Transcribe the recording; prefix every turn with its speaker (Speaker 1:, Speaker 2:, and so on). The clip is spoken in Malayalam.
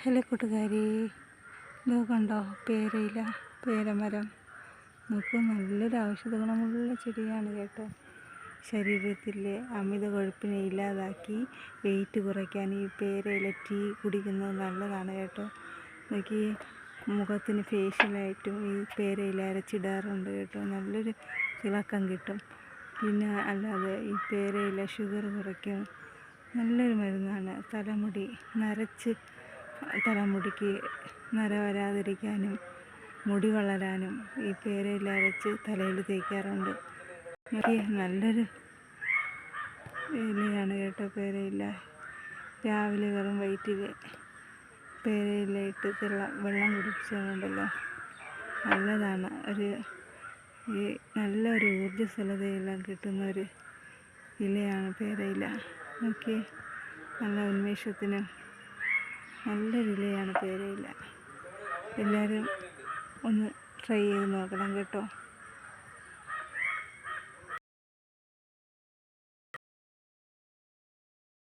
Speaker 1: ഹലോ കൂട്ടുകാരി ഇത് കണ്ടോ? പേരയില പേരമരം. നോക്കൂ നല്ലൊരു ഔഷധ ഗുണമുള്ള ചെടിയാണ് കേട്ടോ. ശരീരത്തിലെ അമിത കൊഴുപ്പിനെ ഇല്ലാതാക്കി വെയിറ്റ് കുറയ്ക്കാൻ ഈ പേരയില ടീ കുടിക്കുന്നത് നല്ലതാണ് കേട്ടോ. നോക്കി മുഖത്തിന് ഫേഷ്യലായിട്ടും ഈ പേരയില അരച്ചിടാറുണ്ട് കേട്ടോ. നല്ലൊരു തിളക്കം കിട്ടും. പിന്നെ അല്ലാതെ ഈ പേരയില ഷുഗർ കുറയ്ക്കും. നല്ലൊരു മരുന്നാണ്. തലമുടി നരച്ച് തലമുടിക്ക് നര വരാതിരിക്കാനും മുടി വളരാനും ഈ പേരയില അരച്ച് തലയിൽ തേക്കാറുണ്ട്. നല്ലൊരു ഇലയാണ് കേട്ടോ പേരയില. രാവിലെ വെറും വയറ്റിൽ പേരയില ഇട്ട് വെള്ളം കുടിപ്പിച്ചുണ്ടല്ലോ നല്ലതാണ്. ഒരു ഈ നല്ലൊരു ഊർജസ്വലതയെല്ലാം കിട്ടുന്ന ഒരു ഇലയാണ് പേരയില. നോക്കി നല്ല ഉന്മേഷത്തിനും നല്ലൊരു വിലയാണ് പേരയില എല്ലാവരും ഒന്ന് ട്രൈ ചെയ്ത് നോക്കണം കേട്ടോ.